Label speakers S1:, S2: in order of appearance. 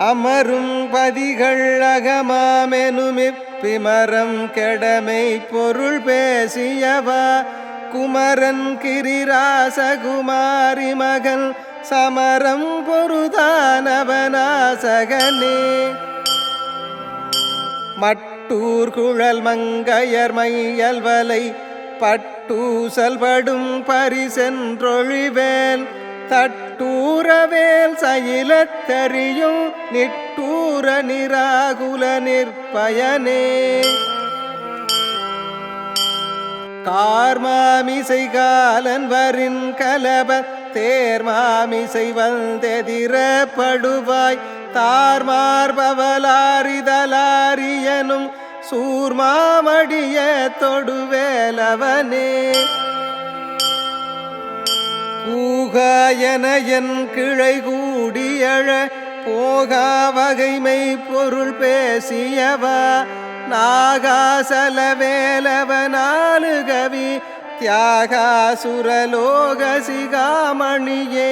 S1: அமரும் பதிகள் அகமாமெனுமிப்பிமரம் கெடமை பொருள் பேசியவா? குமரன் கிரிராசகுமாரி மகன் சமரம் பொருதானவனாசகனே. மட்டூர் குழல் மங்கையர் மையல்வலை பட்டூசல்படும் பரிசென்றொழிவேல் தட்டூரவேல் சயிலத்தறியும் நிட்டூர நிராகுல நிற்பயனே. கார்மாமிசை காலன் வரின் கலப தேர்மாமிசை வந்தெதிரப்படுவாய் தார்மார்பவலாரிதலாரியனும் சூர்மாமடிய தொடுவேலவனே பூகாயன கிளை கூடியழ போகா வகைமை பொருள் பேசியவா நாகாசலவேலவனாலு கவி தியாகாசுரலோக சிகாமணியே.